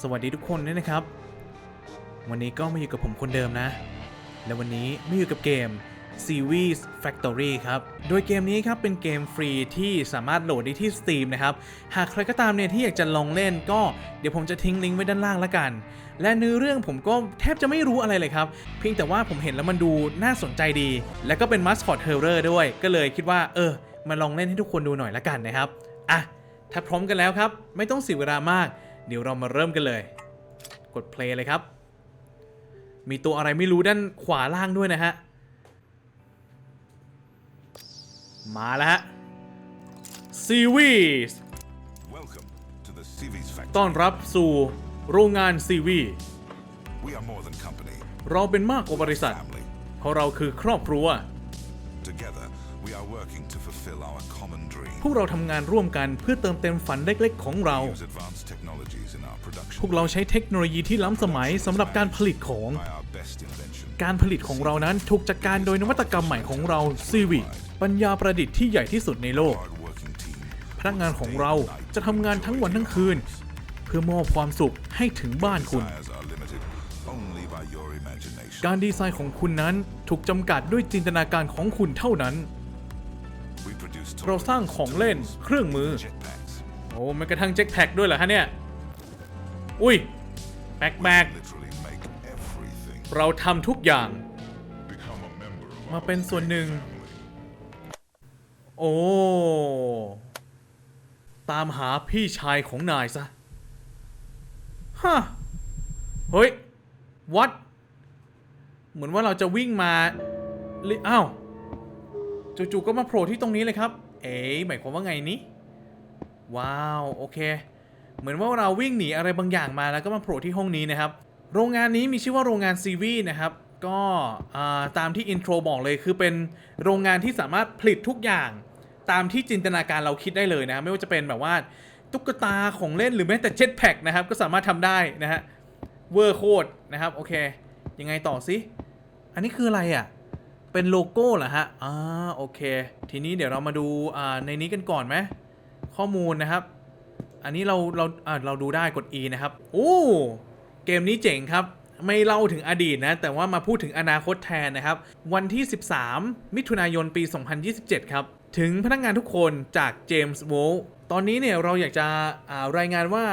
สวัสดีทุกคนด้วยนะครับ วันนี้ก็มาอยู่กับผมคนเดิมนะ และวันนี้มาอยู่กับเกม Series Factory ครับ โดยเกมนี้ครับเป็นเกมฟรีที่สามารถโหลดได้ที่ Steam นะครับ หากใครก็ตามเนี่ยที่อยากจะลองเล่นก็เดี๋ยวผมจะทิ้งลิงก์ไว้ด้านล่างแล้วกัน และเนื้อเรื่องผมก็แทบจะไม่รู้อะไรเลยครับ เพียงแต่ว่าผมเห็นแล้วมันดูน่าสนใจดี และก็เป็น Mascot Horror ด้วย ก็เลยคิดว่าเออ มาลองเล่นให้ทุกคนดูหน่อยละกันนะครับ อะ ถ้าพร้อมกันแล้วครับ ไม่ต้องเสียเวลามาก เดี๋ยวเรามาเริ่มกันเลย กด play เลยครับ มีตัวอะไรไม่รู้ด้านขวาล่างด้วยนะฮะ มาแล้วฮะซีวีส Welcome to the Civis ต้อ factory. นรับสู่โรงงานซีวี We are more than company, เราเป็นมากกว่าบริษัท family. เพราะเราคือครอบครัว Together, we are working to fulfill our common dream. พวกเราทำงานร่วมกันเพื่อเติมเต็มฝันเล็กๆ ของเรา Use advanced technologies in our พ production วกเราใช้เทคโนโลยีที่ล้ำสมัยสำหรับการผลิตของ by our best invention. การผลิตของเรานั้นถูกจัดการโดยนวัตกรรมใหม่ของเราซีวิปัญญาประดิษฐ์ที่ใหญ่ที่สุดในโลก Hard-working team. พนักงานของเราจะทำงานทั้งวันทั้งคืน เพื่อมอบความสุขให้ถึงบ้านคุณ Desires are limited only by your imagination. การดีไซน์ของคุณนั้นถูกจำกัดด้วยจินตนาการของคุณเท่านั้น We produce เราสร้างของเล่นเครื่องมือ โอ้แม้กระทั่งเจ็คแพ็กด้วยเหรอฮะเนี่ย อุ้ยแบกแบกเราทำทุกอย่าง มาเป็นส่วนหนึ่ง โอ้ ตามหาพี่ชายของนายซะ ฮะ เฮ้ย วัด เหมือนว่าเราจะวิ่งมาลิอ้าวจู่ๆก็มาโผล่ที่ตรงนี้เลยครับ เอ๋หมายความว่าไงนี้ว้าว โอเค เหมือนว่าเราวิ่งหนีอะไรบางอย่างมาแล้วก็มาโผล่ที่ห้องนี้นะครับ โรงงานนี้มีชื่อว่าโรงงานซีวีนะครับ ก็ตามที่อินโทรบอกเลยคือเป็นโรงงานที่สามารถผลิตทุกอย่าง ตามที่จินตนาการเราคิดได้เลยนะ ไม่ว่าจะเป็นแบบว่าตุ๊กตาของเล่นหรือแม้แต่เจ็ตแพ็กนะครับ ก็สามารถทำได้นะฮะเวอร์โคตรนะครับ โอเค ยังไงต่อสิ อันนี้คืออะไรอะ เป็นโลโก้เหรอฮะอ่าโอเค ทีนี้เดี๋ยวเรามาดูอ่าในนี้กันก่อนไหมข้อมูลนะครับ อันนี้เราเราอ่าเราดูได้กด E นะครับโอ้เกมนี้เจ๋งครับไม่เล่าถึงอดีตนะ แต่ว่ามาพูดถึงอนาคตแทนนะครับ วันที่ 13 มิถุนายนปี 2027 ครับ ถึงพนักงานทุกคนจากเจมส์โวลตอนนี้เนี่ยเราอยากจะอ่ารายงานว่า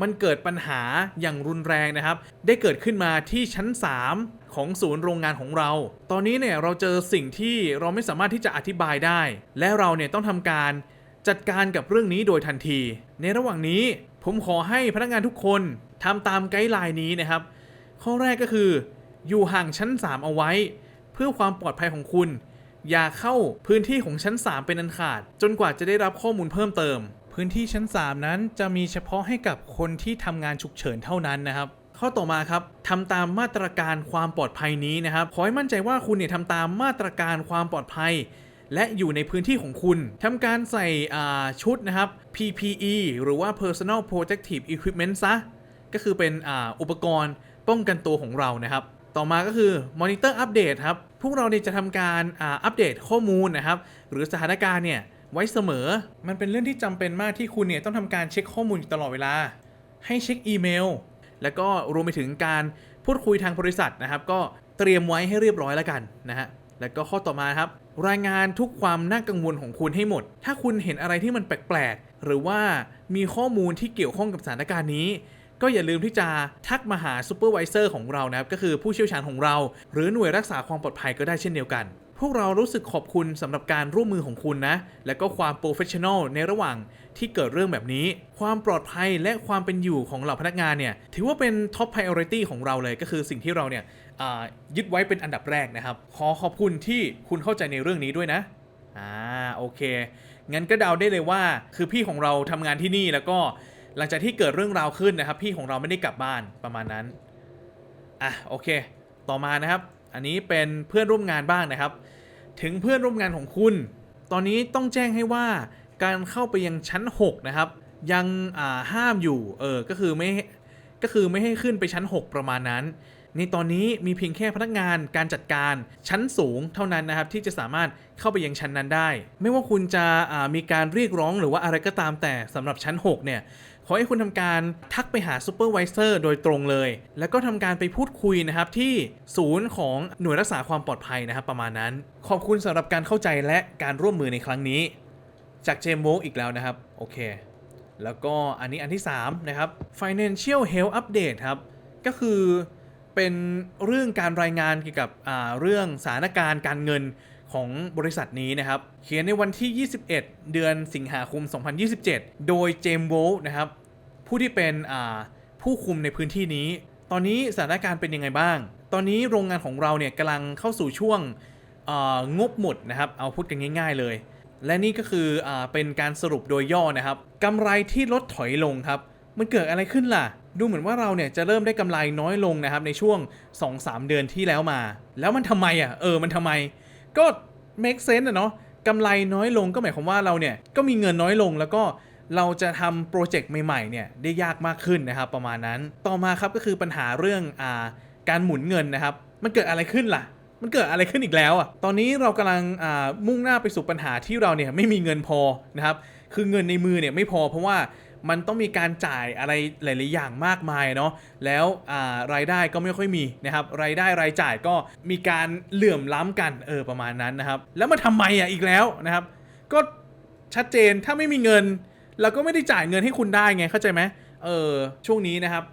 มันเกิดปัญหาอย่างรุนแรงนะครับ ได้เกิดขึ้นมาที่ชั้น 3 ของศูนย์โรงงานของเรา ตอนนี้เนี่ยเราเจอสิ่งที่เราไม่สามารถที่จะอธิบายได้ และเราเนี่ยต้องทำการจัดการกับเรื่องนี้โดยทันที ในระหว่างนี้ผมขอให้พนักงานทุกคนทำตามไกด์ไลน์นี้นะครับ ข้อแรกก็คือ อยู่ห่างชั้น 3 เอาไว้ เพื่อความปลอดภัยของคุณ อย่าเข้าพื้นที่ของชั้น 3 เป็นอันขาด จนกว่าจะได้รับข้อมูลเพิ่มเติม พื้นที่ชั้น 3 นั้นจะมีเฉพาะให้กับคนที่ทำงานฉุกเฉินเท่านั้นนะครับ ข้อต่อมาครับทำตามมาตรการความปลอดภัยนี้นะครับขอให้มั่นใจว่าคุณเนี่ยทำตามมาตรการความปลอดภัย และอยู่ในพื้นที่ของคุณทำการใส่ชุดนะครับ PPE หรือว่า Personal Protective Equipment ซะก็คือเป็นออุปกรณ์ป้องกันตัวของเรานะครับ ต่อมาก็คือ Monitor Update ครับ พวกเราเนี่ยจะทำการอัปเดตข้อมูลนะครับ หรือสถานการณ์เนี่ยไว้เสมอ มันเป็นเรื่องที่จำเป็นมากที่คุณเนี่ยต้องทำการเช็คข้อมูลอยู่ตลอดเวลา ให้เช็คอีเมล แล้วก็รวมไปถึงการพูดคุยทางบริษัทนะครับ ก็เตรียมไว้ให้เรียบร้อยแล้วกันนะฮะแล้วก็ข้อต่อมาครับ รายงานทุกความน่ากังวลของคุณให้หมด ถ้าคุณเห็นอะไรที่มันแปลกๆ หรือว่ามีข้อมูลที่เกี่ยวข้องกับสถานการณ์นี้ ก็อย่าลืมที่จะทักมาหาซูเปอร์วิเซอร์ของเรานะครับ ก็คือผู้เชี่ยวชาญของเรา หรือหน่วยรักษาความปลอดภัยก็ได้เช่นเดียวกัน พวกเรารู้สึกขอบคุณสำหรับการร่วมมือของคุณนะ และก็ความโปรเฟชชั่นอลในระหว่างที่เกิดเรื่องแบบนี้ ความปลอดภัยและความเป็นอยู่ของเหล่าพนักงานเนี่ย ถือว่าเป็นท็อป priority ของเราเลยก็คือสิ่งที่เราเนี่ยยึดไว้เป็นอันดับแรกนะครับ ขอขอบคุณที่คุณเข้าใจในเรื่องนี้ด้วยนะอ่าโอเค งั้นก็เดาได้เลยว่า คือพี่ของเราทำงานที่นี่แล้วก็หลังจากที่เกิดเรื่องราวขึ้นนะครับ พี่ของเราไม่ได้กลับบ้านประมาณนั้นอะโอเค ต่อมานะครับ อันนี้เป็นเพื่อนร่วมงานบ้างนะครับ ถึงเพื่อนร่วมงานของคุณ ตอนนี้ต้องแจ้งให้ว่าการเข้าไปยังชั้น 6 นะครับ ยังห้ามอยู่เออก็คือไม่ก็คือไม่ให้ขึ้นไปชั้น 6 ประมาณนั้น ในตอนนี้มีเพียงแค่พนักงานการจัดการชั้นสูงเท่านั้นนะครับ ที่จะสามารถเข้าไปยังชั้นนั้นได้ ไม่ว่าคุณจะมีการเรียกร้องหรือว่าอะไรก็ตามแต่สำหรับชั้น 6 เนี่ย ขอให้คุณทำการทักไปหาซูเปอร์วิเซอร์โดยตรงเลย แล้วก็ทำการไปพูดคุยนะครับที่ศูนย์ของหน่วยรักษาความปลอดภัยนะครับประมาณนั้น ขอบคุณสำหรับการเข้าใจและการร่วมมือในครั้งนี้ จากเจมส์โวกอีกแล้วนะครับ โอเค แล้วก็อันนี้อันที่ 3 นะครับ Financial Health Update ครับ ก็คือเป็นเรื่องการรายงานเกี่ยวกับเรื่องสถานการณ์การเงิน ของบริษัทนี้นะครับ เขียนในวันที่ 21 เดือนสิงหาคม 2027 โดยเจมส์โวลนะครับ ผู้ที่เป็นผู้คุมในพื้นที่นี้ ตอนนี้สถานการณ์เป็นยังไงบ้าง ตอนนี้โรงงานของเราเนี่ยกำลังเข้าสู่ช่วงงบหมดนะครับ เอาพูดกันง่าย ๆ เลย และนี่ก็คืออเป็นการสรุปโดยย่อนะครับกำไรที่ลดถอยลงครับ มันเกิดอะไรขึ้นล่ะดูเหมือนว่าเราเนี่ยจะเริ่มได้กำไรน้อยลงนะครับในช่วง 2-3 เดือนที่แล้วมา แล้วมันทำไมอะเออมันทำไม ก็ make sense อะเนาะกำไรน้อยลงก็หมายความว่าเราเนี่ยก็มีเงินน้อยลงแล้วก็เราจะทำโปรเจกต์ใหม่ๆเนี่ยได้ยากมากขึ้นนะครับประมาณนั้น ต่อมาครับก็คือปัญหาเรื่องอ่าการหมุนเงินนะครับ มันเกิดอะไรขึ้นล่ะ มันเกิดอะไรขึ้นอีกแล้วอะ ตอนนี้เรากำลังมุ่งหน้าไปสู่ปัญหาที่เราเนี่ยไม่มีเงินพอนะครับ คือเงินในมือเนี่ยไม่พอเพราะว่า มันต้องมีการจ่ายอะไรหลายๆอย่างมากมายเนาะแล้วรายได้ก็ไม่ค่อยมีนะครับรายได้รายจ่ายก็มีการเหลื่อมล้ำกันเออประมาณนั้นนะครับ แล้วมาทำไมอะอีกแล้วนะครับ ก็ชัดเจนถ้าไม่มีเงินเราก็ไม่ได้จ่ายเงินให้คุณได้ไงเข้าใจไหมเออช่วงนี้นะครับ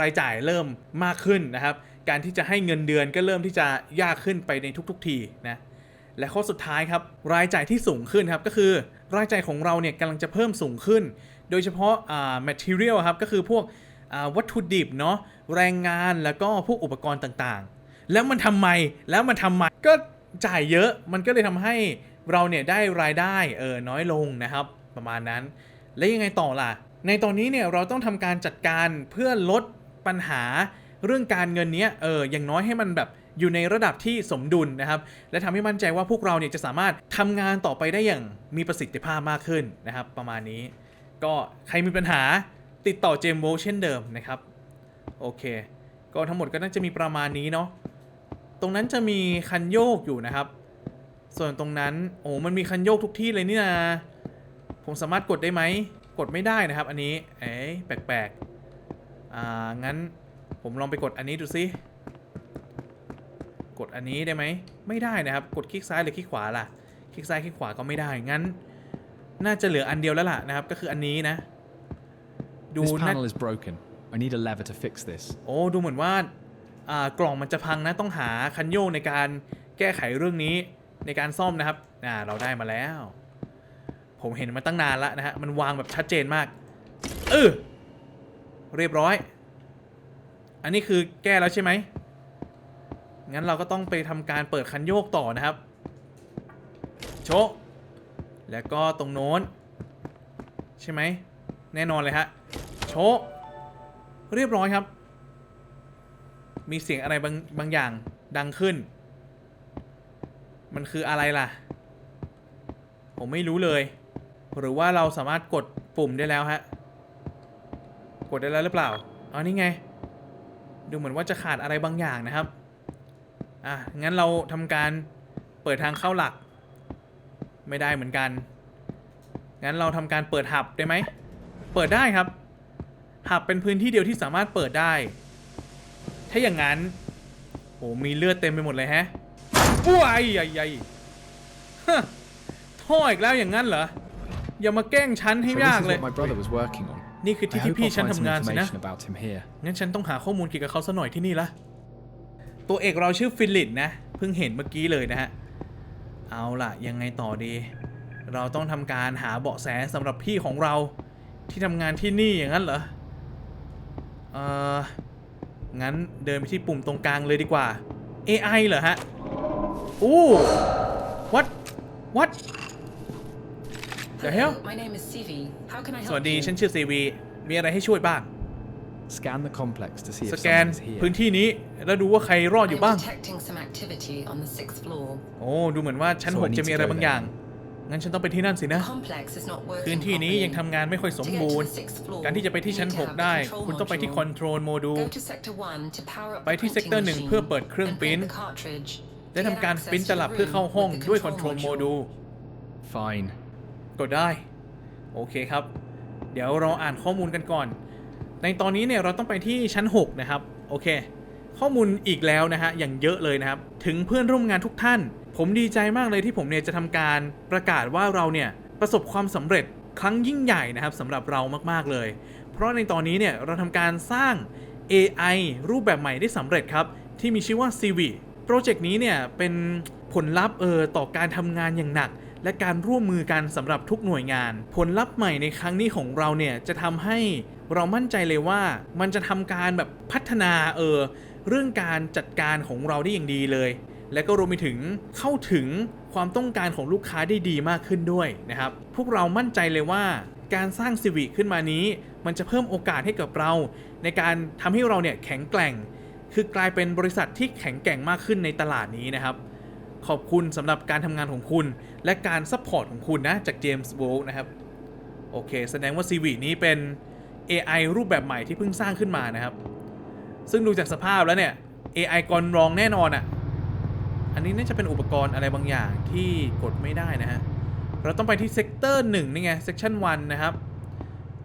รายจ่ายเริ่มมากขึ้นนะครับ การที่จะให้เงินเดือนก็เริ่มที่จะยากขึ้นไปในทุก ๆ ทีนะและข้อสุดท้ายครับรายจ่ายที่สูงขึ้นครับก็คือ รายจ่ายของเราเนี่ยกำลังจะเพิ่มสูงขึ้น โดยเฉพาะอ่า material ครับ ก็คือพวกวัตถุดิบเนาะแรงงานแล้วก็พวกอุปกรณ์ต่างๆ แล้วมันทำไมแล้วมันทำไมก็จ่ายเยอะมันก็เลยทำให้เราเนี่ยได้รายได้เออน้อยลงนะครับ ประมาณนั้น แล้วยังไงต่อล่ะ ในตอนนี้เนี่ยเราต้องทำการจัดการเพื่อลดปัญหาเรื่องการเงินเนี้ยเอออย่างน้อยให้มันแบบอยู่ในระดับที่สมดุลนะครับ และทำให้มั่นใจว่าพวกเราเนี่ยจะสามารถทำงานต่อไปได้อย่างมีประสิทธิภาพมากขึ้นนะครับ ประมาณนี้ ก็ใครมีปัญหาติดต่อเจมโวเช่นเดิมนะครับ โอเค ก็ทั้งหมดก็น่าจะมีประมาณนี้เนาะตรงนั้นจะมีคันโยกอยู่นะครับ ส่วนตรงนั้นโอ้มันมีคันโยกทุกที่เลยนี่นะผมสามารถกดได้ไหมกดไม่ได้นะครับอันนี้เอ๊ะแปลกๆอ่างั้นผมลองไปกดอันนี้ดูซิกดอันนี้ได้ไหมไม่ได้นะครับ กดคลิกซ้ายหรือคลิกขวาล่ะ คลิกซ้ายคลิกขวาก็ไม่ได้งั้น น่าจะเหลืออันเดียวแล้วล่ะนะครับ ก็คืออันนี้นะ ดู This น่า panel is broken. I need a lever to fix this. โอ้ดูเหมือนว่าอ่ากล่องมันจะพังนะต้องหาคันโยกในการแก้ไขเรื่องนี้ในการซ่อมนะครับอ่าเราได้มาแล้ว ผมเห็นมาตั้งนานแล้วนะฮะมันวางแบบชัดเจนมากเออเรียบร้อย อันนี้คือแก้แล้วใช่ไหมงั้นเราก็ต้องไปทำการเปิดคันโยกต่อนะครับ โชะ แล้วก็ตรงโน้น ใช่ไหม แน่นอนเลยฮะ โชะเรียบร้อยครับ มีเสียงอะไรบางบางอย่างดังขึ้น มันคืออะไรล่ะ ผมไม่รู้เลย หรือว่าเราสามารถกดปุ่มได้แล้วฮะ กดได้แล้วหรือเปล่า อ๋อ นี่ไง ดูเหมือนว่าจะขาดอะไรบางอย่างนะครับ อะ งั้นเราทำการเปิดทางเข้าหลัก ไม่ได้เหมือนกัน งั้นเราทำการเปิดหับได้ไหม เปิดได้ครับหับเป็นพื้นที่เดียวที่สามารถเปิดได้ ถ้าอย่างนั้นโอ้มีเลือดเต็มไปหมดเลยแฮะอุ้ยใหญ่ใหญ่ฮะท่ออีกแล้วอย่างนั้นเหรอ อย่ามาแกล้งฉันให้ So ยาก this is เลย what my brother was working on. นี่คือ I ที่ที่ hope พี่ I'll ฉัน find some ทำงานสินะ information about him here. งั้นฉันต้องหาข้อมูลเกี่ยวกับเขาสักหน่อยที่นี่ละ ตัวเอกเราชื่อฟิลิปนะ เพิ่งเห็นเมื่อกี้เลยนะฮะ เอาล่ะ ยังไงต่อดี เราต้องทำการหาเบาะแสสำหรับพี่ของเราที่ทำงานที่นี่อย่างนั้นเหรอ เอองั้นเดินไปที่ปุ่มตรงกลางเลยดีกว่า AI เหรอฮะ อู้ what what the hell Hello, my name is Sivi. How can I ส help วัสดี you? ฉันชื่อซีวีมีอะไรให้ช่วยบ้าง Scan the complex to see ส if แกน someone is here. พื้นที่นี้แล้วดูว่าใครรอดอยู่ I'm บ้าง detecting some activity on the sixth floor. โอ้ดูเหมือนว่าชั้น So ห I ก need จะมี to อะไร go บาง there. อย่าง งั้นฉันต้องไปที่นั่นสินะ The complex is not พื้น working ที่นี้ยัง properly. ทำงานไม่ค่อยสม To get บู to รณ์ the sixth floor, การที่จะไปที่ you ชั้น need to 6 have ได้ the control คุณต้องไปที่ module. Control Module Go to sector 1 to power up ไป the ที่ printing Sector หนึ่ง machine เพื่อเปิดเครื่อง and ปริ้น print the cartridge. และ To ทำ get การ access ปริ้น to ต the ลับเพื่อ room เข้าห้อง with the ด้วย control Control Module Fine. กดได้ โอเคครับ เดี๋ยวเราอ่านข้อมูลกันก่อน ในตอนนี้เนี่ยเราต้องไปที่ชั้น 6 นะครับ โอเค ข้อมูลอีกแล้วนะฮะอย่างเยอะเลยนะครับ ถึงเพื่อนร่วมงานทุกท่าน ผมดีใจมากเลยที่ผมเนี่ยจะทำการประกาศว่าเราเนี่ยประสบความสำเร็จครั้งยิ่งใหญ่นะครับสำหรับเรามากๆเลย เพราะในตอนนี้เนี่ยเราทำการสร้าง AI รูปแบบใหม่ได้สำเร็จครับ ที่มีชื่อว่า CV โปรเจกต์นี้เนี่ยเป็นผลลัพธ์เออต่อการทำงานอย่างหนัก และการร่วมมือกันสำหรับทุกหน่วยงาน ผลลัพธ์ใหม่ในครั้งนี้ของเราเนี่ยจะทำให้ เรามั่นใจเลยว่ามันจะทำการแบบพัฒนาเออเรื่องการจัดการของเราได้อย่างดีเลย และก็รวมไปถึงเข้าถึงความต้องการของลูกค้าได้ดีมากขึ้นด้วยนะครับ พวกเรามั่นใจเลยว่าการสร้างซีวิขึ้นมานี้ มันจะเพิ่มโอกาสให้กับเรา ในการทำให้เราเนี่ยแข็งแกร่ง คือกลายเป็นบริษัทที่แข็งแกร่งมากขึ้นในตลาดนี้นะครับ ขอบคุณสำหรับการทำงานของคุณ และการซัพพอร์ตของคุณนะจากเจมส์โวลนะครับ โอเค แสดงว่าซีวีนี้เป็น AI รูปแบบใหม่ที่เพิ่งสร้างขึ้นมานะครับ ซึ่งดูจากสภาพแล้วเนี่ย AI กรรองแน่นอนอะ่ะ อันนี้น่าจะเป็นอุปกรณ์อะไรบางอย่างที่กดไม่ได้นะฮะ เราต้องไปที่เซกเตอร์หนึ่งนี่ไงเซกชันวันนะครับ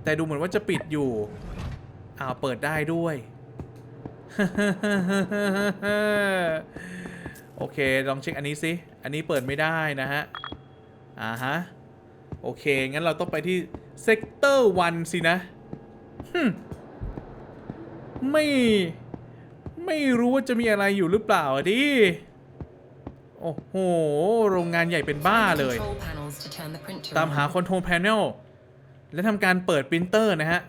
แต่ดูเหมือนว่าจะปิดอยู่ อ้าวเปิดได้ด้วย โอเค ลองเช็คอันนี้สิ อันนี้เปิดไม่ได้นะฮะ อ่าฮะ โอเค งั้นเราต้องไปที่เซกเตอร์วันสินะ ไม่ ไม่รู้ว่าจะมีอะไรอยู่หรือเปล่าอะดิ โอ้โห โรงงานใหญ่เป็นบ้าเลย Control panels to turn the printer ตามหา on. Control Panel และทำการเปิดปรินเตอร์นะฮะ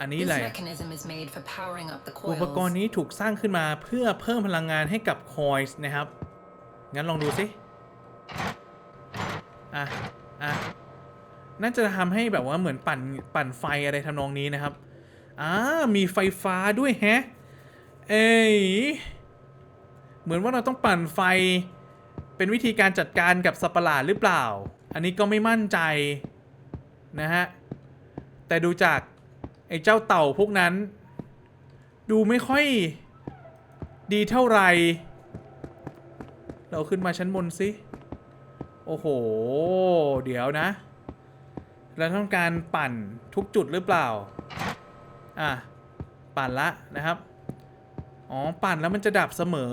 อันนี้ This อะไร mechanism is made for powering up the อุปกร coils. ณ์นี้ถูกสร้างขึ้นมาเพื่อเพิ่มพลังงานให้กับคอยส์นะครับ งั้นลองดูสิ อะ อะ น่าจะทำให้แบบว่าเหมือนปั่นปั่นไฟอะไรทำนองนี้นะครับอ่ามีไฟฟ้าด้วยแฮะ เอ้ยเหมือนว่าเราต้องปั่นไฟ เป็นวิธีการจัดการกับสัปหลาดหรือเปล่า อันนี้ก็ไม่มั่นใจนะฮะ แต่ดูจากไอ้เจ้าเต่าพวกนั้น ดูไม่ค่อยดีเท่าไหร่ เราขึ้นมาชั้นบนสิ โอ้โห เดี๋ยวนะ เราต้องการปั่นทุกจุดหรือเปล่า อะ ปั่นละนะครับ อ๋อ ปั่นแล้วมันจะดับเสมอ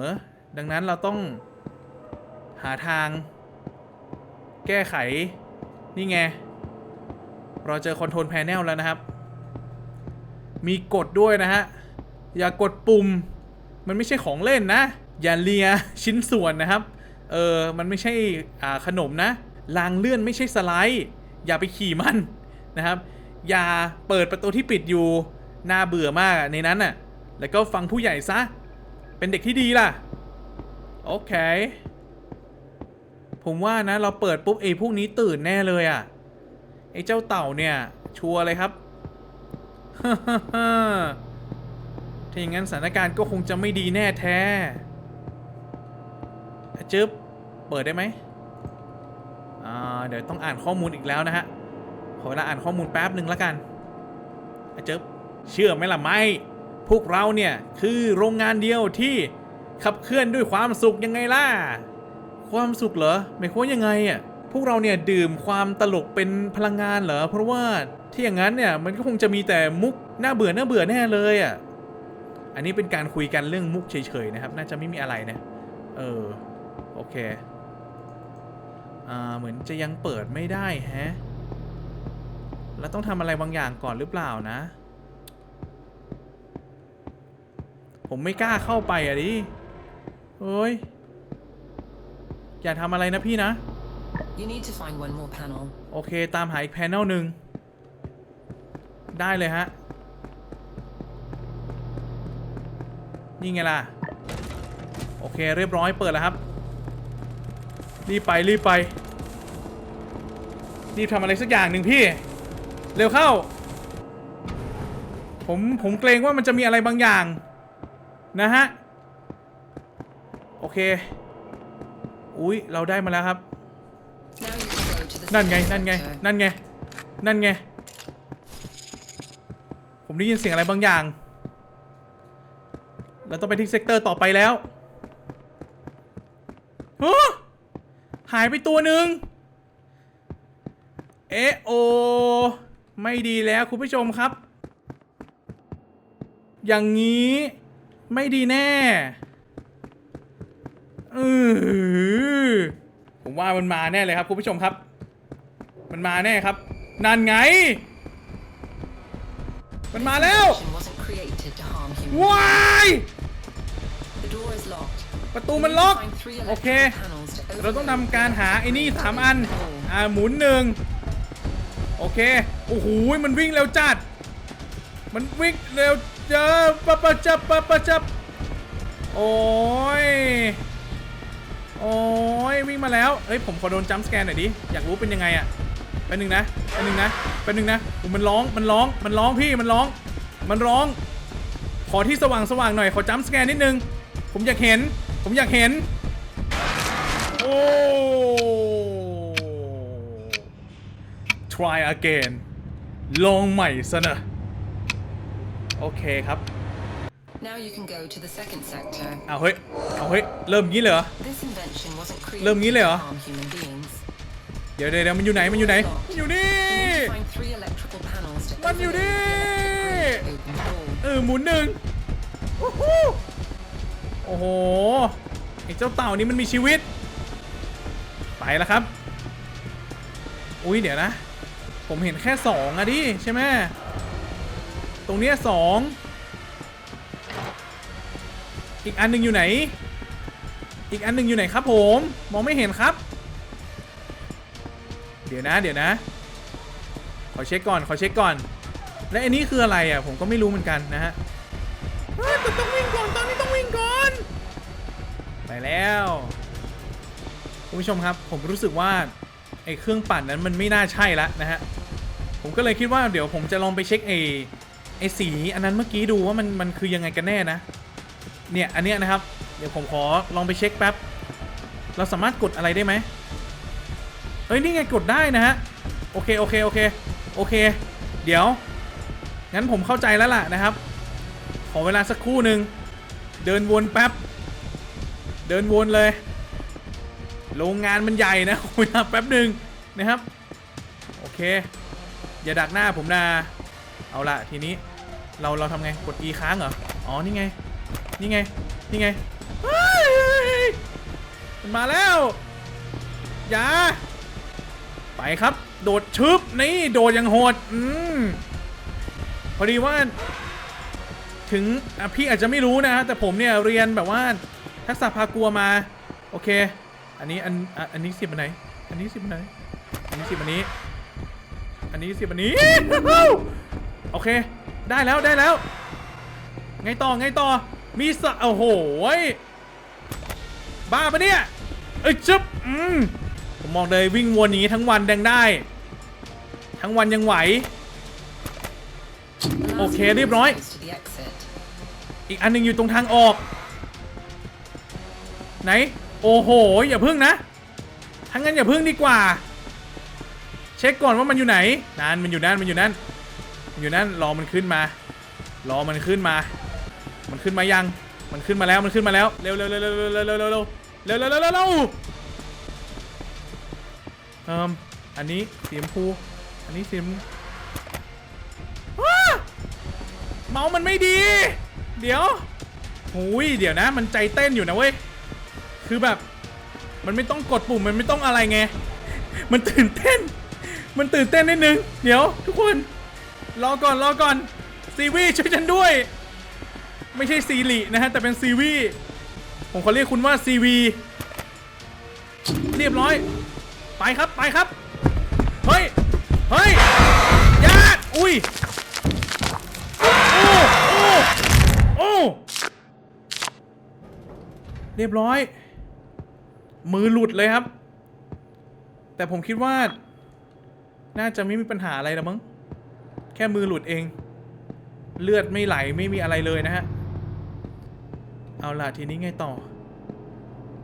ดังนั้นเราต้องหาทาง แก้ไข นี่ไง เราเจอคอนโทรลแพนเนลแล้วนะครับ มีกดด้วยนะฮะ อย่ากดปุ่ม มันไม่ใช่ของเล่นนะ อย่าเลียชิ้นส่วนนะครับ เออ มันไม่ใช่ อ่า ขนมนะ รางเลื่อนไม่ใช่สไลด์ อย่าไปขี่มันนะครับ อย่าเปิดประตูที่ปิดอยู่น่าเบื่อมากในนั้นน่ะ แล้วก็ฟังผู้ใหญ่ซะ เป็นเด็กที่ดีล่ะ โอเค ผมว่านะเราเปิดปุ๊บไอ้พวกนี้ตื่นแน่เลยอะ ไอ้เจ้าเต่าเนี่ย ชัวร์เลยครับ ถ้าอย่างนั้นสถานการณ์ก็คงจะไม่ดีแน่แท้จึ๊บ เปิดได้ไหม เดี๋ยวต้องอ่านข้อมูลอีกแล้วนะฮะ ขอเวลาอ่านข้อมูลแป๊บหนึ่งแล้วกันอะจึ๊บเชื่อไหมล่ะไม่พวกเราเนี่ยคือโรงงานเดียวที่ขับเคลื่อนด้วยความสุขยังไงล่ะ ความสุขเหรอหมายความยังไงอะพวกเราเนี่ยดื่มความตลกเป็นพลังงานเหรอ เพราะว่าที่อย่างนั้นเนี่ยมันก็คงจะมีแต่มุกน่าเบื่อน่าเบื่อแน่เลยอะ อันนี้เป็นการคุยกันเรื่องมุกเฉยๆนะครับ น่าจะไม่มีอะไรนะ เออ โอเค อ่าเหมือนจะยังเปิดไม่ได้แฮะแล้วต้องทำอะไรบางอย่างก่อนหรือเปล่านะ ผมไม่กล้าเข้าไปอะดิเฮ้ย อย่าทำอะไรนะพี่นะ You need to find one more panel. โอเค ตามหาอีกแพนเนลหนึ่ง ได้เลยฮะ นี่ไงล่ะ โอเคเรียบร้อยเปิดแล้วครับ รีบไปรีบไปรีบทำอะไรสักอย่างหนึ่งพี่ เร็วเข้า ผมผมเกรงว่ามันจะมีอะไรบางอย่าง นะฮะ โอเค อุ๊ยเราได้มาแล้วครับ Now you can go to the นั่นไง second นั่นไง sector. นั่นไง นั่นไง ผมได้ยินเสียงอะไรบางอย่าง เราต้องไปที่เซกเตอร์ต่อไปแล้วฮะ หายไปตัวหนึ่งเอโอ ไม่ดีแล้วคุณผู้ชมครับ อย่างนี้ไม่ดีแน่เออผมว่ามันมาแน่เลยครับคุณผู้ชมครับ มันมาแน่ครับ นั่นไง มันมาแล้วว้าย The door is locked. ประตูมันล็อก โอเค เราต้องทำการหาไอ้นี่สามอัน อ่าหมุนหนึ่งโอเค โอ้โห มันวิ่งเร็วจัด มันวิ่งเร็วเจอปะปะจับปะปะจับ โอ้ย โอ้ย วิ่งมาแล้ว เฮ้ย ผมขอโดนจัมป์สแกนหน่อยดิ อยากรู้เป็นยังไงอะเป็นหนึ่งนะเป็นหนึ่งนะเป็นหนึ่งนะมันร้อง มันร้อง มันร้องพี่ มันร้อง มันร้อง ขอที่สว่างสว่างหน่อย ขอจัมป์สแกนนิดนึง ผมอยากเห็น ผมอยากเห็น โอ้ try again ลองใหม่ซะนะโอเคครับ Now you can go to the second sector. เอาเฮ้ย เอาเฮ้ย เริ่มงี้เลยเหรอ This invention wasn't created เริ่มงี้เลยเหรอ to harm human beings. เดี๋ยวเดี๋ยวเดี๋ยวมันอยู่ไหน มันอยู่ไหน มันอยู่นี่ You need to find three electrical panels to มันอยู่ overload นี่ the electric grid to open the door. เออหมุนหนึ่งโอ้ โอ้โหไอ้เจ้าเต่านี้มันมีชีวิต ไปแล้วครับ อุ้ยเดี๋ยวนะ ผมเห็นแค่สองอะดิใช่ไหมตรงเนี้ยสองอีกอันหนึ่งอยู่ไหน อีกอันหนึ่งอยู่ไหนครับผม มองไม่เห็นครับ เดี๋ยวนะ เดี๋ยวนะ ขอเช็คก่อน ขอเช็คก่อน และอันนี้คืออะไรอะ ผมก็ไม่รู้เหมือนกันนะฮะ ไปแล้วคุณผู้ชมครับ ผมรู้สึกว่าไอ้เครื่องปั่นนั้นมันไม่น่าใช่ละนะฮะผมก็เลยคิดว่าเดี๋ยวผมจะลองไปเช็คไอ้ไอ้สีอันนั้นเมื่อกี้ดูว่ามันมันคือยังไงกันแน่นะ เนี่ยอันเนี้ยนะครับ เดี๋ยวผมขอลองไปเช็คแป๊บ เราสามารถกดอะไรได้ไหมเอ้ยนี่ไงกดได้นะฮะโอเคโอเคโอเคโอเค เดี๋ยว งั้นผมเข้าใจแล้วล่ะนะครับ ขอเวลาสักครู่หนึ่งเดินวนแป๊บ เดินวนเลย โรงงานมันใหญ่นะขอเวลาแป๊บหนึ่งนะครับ โอเค อย่าดักหน้าผมนะเอาละทีนี้เราเราทำไงกด E ค้างเหรอ อ๋อ นี่ไง นี่ไง นี่ไงมันมาแล้ว อย่า ไปครับ โดดชึบ นี่ โดดอย่างโหด อืมพอดีว่า ถึงพี่อาจจะไม่รู้นะ แต่ผมเนี่ยเรียนแบบว่า ทักษะพากลัวมา โอเค อันนี้อันอันนี้สิบอันไหน อันนี้สิบอันไหน อันนี้สิบอันนี้ อันนี้สิบอันนี้ โอเค ได้แล้วได้แล้ว ไงต่อไงต่อ มีสะโอ้โหบ้าปะเนี่ย เอ้ยจึ๊บอืมผมมองเลยวิ่งวนนี้ทั้งวันแดงได้ ทั้งวันยังไหว Allows Okay, you to เรียบร้อย อีกอันหนึ่งอยู่ตรงทางออก ไหน โอ้โห อย่าพึ่งนะทั้างนั้นอย่าพึ่งดีกว่า เช็คก่อนว่ามันอยู่ไหนนั่นมันอยู่นั่นมันอยู่นั่นมันอยู่นั่นรอมันขึ้นมา รอมันขึ้นมา มันขึ้นมายัง มันขึ้นมาแล้วมันขึ้นมาแล้วเร็วเร็วเร็วเร็วเร็วเร็วเร็วเร็วเร็วเร็วเร็วเร็วเร็วเร็วเอ่มอันนี้สีชมพูอันนี้สีชมเมาส์มันไม่ดี เดี๋ยวหุยเดี๋ยวนะ มันใจเต้นอยู่นะเว้ย คือแบบ มันไม่ต้องกดปุ่มมันไม่ต้องอะไรไง มันตื่นเต้น มันตื่นเต้นนิดนึง เดี๋ยว ทุกคน รอก่อนรอก่อนซีวีช่วยฉันด้วย ไม่ใช่ซีรีนะฮะ แต่เป็นซีวีผมขอเรียกคุณว่าซีวีเรียบร้อย ไปครับไปครับ เฮ้ย เฮ้ยยาดอุ้ยโอ้โอ้โอ้เรียบร้อย มือหลุดเลยครับ แต่ผมคิดว่า น่าจะไม่มีปัญหาอะไรแล้วมั้ง แค่มือหลุดเอง เลือดไม่ไหลไม่มีอะไรเลยนะฮะ เอาล่ะทีนี้ไงต่อ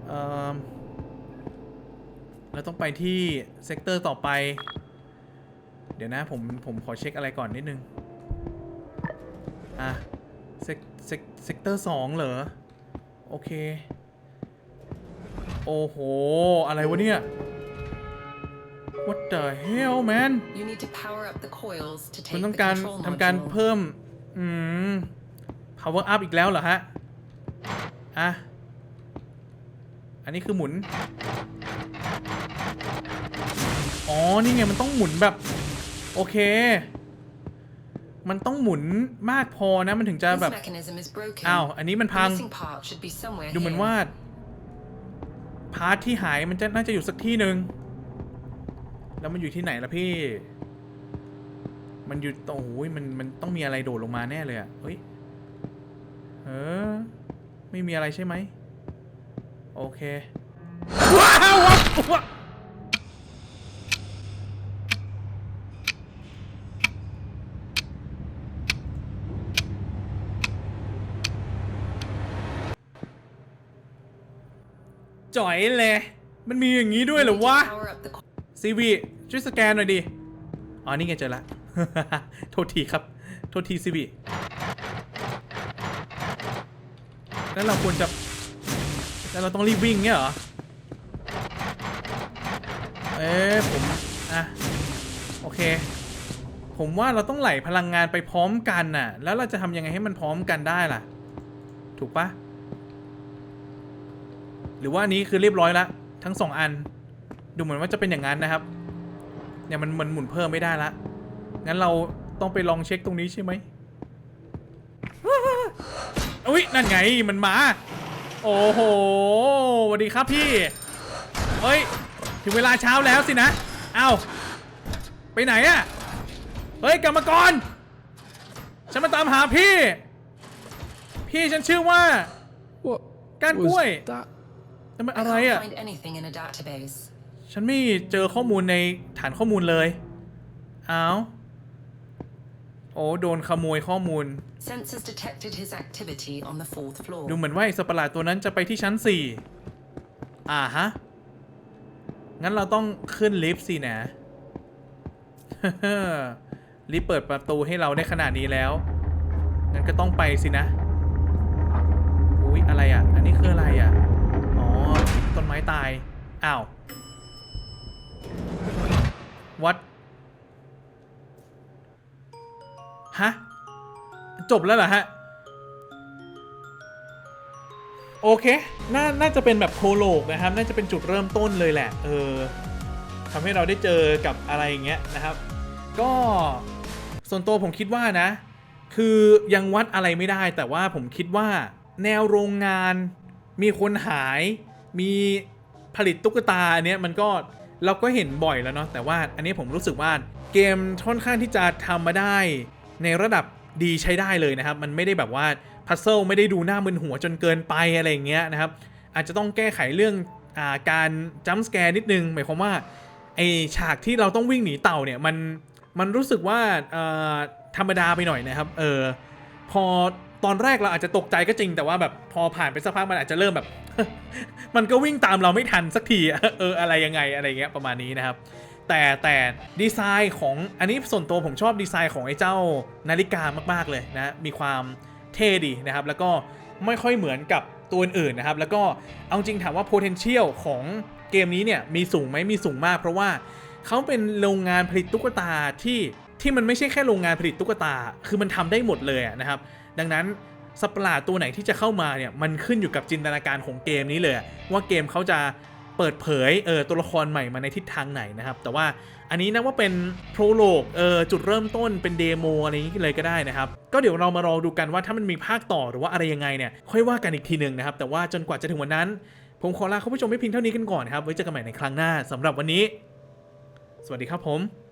เออเราต้องไปที่เซกเตอร์ต่อไป เดี๋ยวนะผมผมขอเช็คอะไรก่อนนิดนึง อะเซกเซกเซกเตอร์สองเหรอ โอเค โอ้โห อะไรวะเนี่ยโ what the hell man You need to power up the coils to คุณ take ต้อง the การ control ทำการ module. เพิ่ม อืม power up อีกแล้วเหรอฮะ อะ อันนี้คือหมุน อ๋อ นี่ไงมันต้องหมุนแบบ โอเค มันต้องหมุนมากพอนะมันถึงจะ This แบบ mechanism is broken. อ้าว อันนี้มัน The พัง missing part should be somewhere ดูเหมือน here. ว่าพาร์ทที่หายมันจะน่าจะอยู่สักที่หนึ่งแล้วมันอยู่ที่ไหนล่ะพี่ มันอยู่โอ้ยมันมันต้องมีอะไรโดดลงมาแน่เลยอะเฮ้ยเออไม่มีอะไรใช่ไหมโอเคว้าวว้าวว้าว จ่อยเลย มันมีอย่างนี้ด้วยเหร You อ need to วะ power up the co- ซีวีช่วยสแกนหน่อยดิ อ๋อ นี่ไงเจอละ โทษทีครับ โทษทีซีวีแล้วเราควรจะ แล้วเราต้องรีบวิ่งเงี้ยเหรอ เอ๊ะผม อะ โอเค ผมว่าเราต้องไหลพลังงานไปพร้อมกันน่ะ แล้วเราจะทำยังไงให้มันพร้อมกันได้ล่ะ ถูกปะ หรือว่าอันนี้คือเรียบร้อยละทั้งสองอัน ดูเหมือนว่าจะเป็นอย่างนั้นนะครับ เนี่ยมันมันหมุนเพิ่มไม่ได้ละ งั้นเราต้องไปลองเช็คตรงนี้ใช่ไหมอุ้ยนั่นไงมันมา โอ้โหสวัสดีครับพี่ เฮ้ย ถึงเวลาเช้าแล้วสินะ เอ้า ไปไหนอะเฮ้ยกรรมกร ฉันมาตามหาพี่ พี่ฉันชื่อว่า What? Gan was Gui. that? แต่มัน I อะไร can't อะ find anything in a database. ฉันไม่เจอข้อมูลในฐานข้อมูลเลยอ้าวโอ้โดนขโมยข้อมูล Sensors detected his activity on the fourth floor. ดูเหมือนว่าไอ้สัตว์ประหลาดตัวนั้นจะไปที่ชั้นสี่อ่าฮะ งั้นเราต้องขึ้นลิฟต์สินะ ลิฟต์เปิดประตูให้เราได้ขนาดนี้แล้ว งั้นก็ต้องไปสินะ อุ๊ย อะไรอะ อันนี้คืออะไรอะอ๋อ ต้นไม้ตาย อ้าว วัด ฮะ จบแล้วเหรอฮะ โอเค น่า น่าจะเป็นแบบโคโลกนะครับ น่าจะเป็นจุดเริ่มต้นเลยแหละ เออทำให้เราได้เจอกับอะไรอย่างเงี้ยนะครับ ก็ส่วนตัวผมคิดว่านะ คือยังวัดอะไรไม่ได้ แต่ว่าผมคิดว่าแนวโรงงานมีคนหาย มีผลิตตุ๊กตาอันเนี้ยมันก็เราก็เห็นบ่อยแล้วเนาะแต่ว่าอันนี้ผมรู้สึกว่าเกมค่อนข้างที่จะทำมาได้ ในระดับดีใช้ได้เลยนะครับ มันไม่ได้แบบว่าพัซเซิลไม่ได้ดูหน้ามึนหัวจนเกินไปอะไรอย่างเงี้ยนะครับ อาจจะต้องแก้ไขเรื่องอาการจัมส์สแกร์นิดนึง หมายความว่าไอฉากที่เราต้องวิ่งหนีเต่าเนี่ยมันมันรู้สึกว่าธรรมดาไปหน่อยนะครับ เออพอ ตอนแรกเราอาจจะตกใจก็จริงแต่ว่าแบบพอผ่านไปสักพักมันอาจจะเริ่มแบบ มันก็วิ่งตามเราไม่ทันสักทีเอออะไรยังไงอะไรเงี้ยประมาณนี้นะครับ แต่แต่ดีไซน์ของอันนี้ส่วนตัวผมชอบดีไซน์ของไอ้เจ้านาฬิกามากๆเลยนะมีความเท่ดีนะครับ แล้วก็ไม่ค่อยเหมือนกับตัวอื่นนะครับ แล้วก็เอาจริงถามว่า potential ของเกมนี้เนี่ยมีสูงไหมมีสูงมาก เพราะว่าเขาเป็นโรงงานผลิตตุ๊กตาที่ที่มันไม่ใช่แค่โรงงานผลิตตุ๊กตา คือมันทำได้หมดเลยนะครับ ดังนั้นสัตว์ประหลาดตัวไหนที่จะเข้ามาเนี่ยมันขึ้นอยู่กับจินตนาการของเกมนี้เลย ว่าเกมเขาจะเปิดเผยเออตัวละครใหม่มาในทิศทางไหนนะครับ แต่ว่าอันนี้นะว่าเป็นโปรโลกเออจุดเริ่มต้นเป็นเดโมอะไรอย่างนี้เลยก็ได้นะครับ ก็เดี๋ยวเรามารอดูกันว่าถ้ามันมีภาคต่อหรือว่าอะไรยังไงเนี่ยค่อยว่ากันอีกทีหนึ่งนะครับ แต่ว่าจนกว่าจะถึงวันนั้น ผมขอลาคุณผู้ชมไปเพียงเท่านี้กันก่อนครับไว้เจอกันใหม่ในครั้งหน้าสำหรับวันนี้ สวัสดีครับผม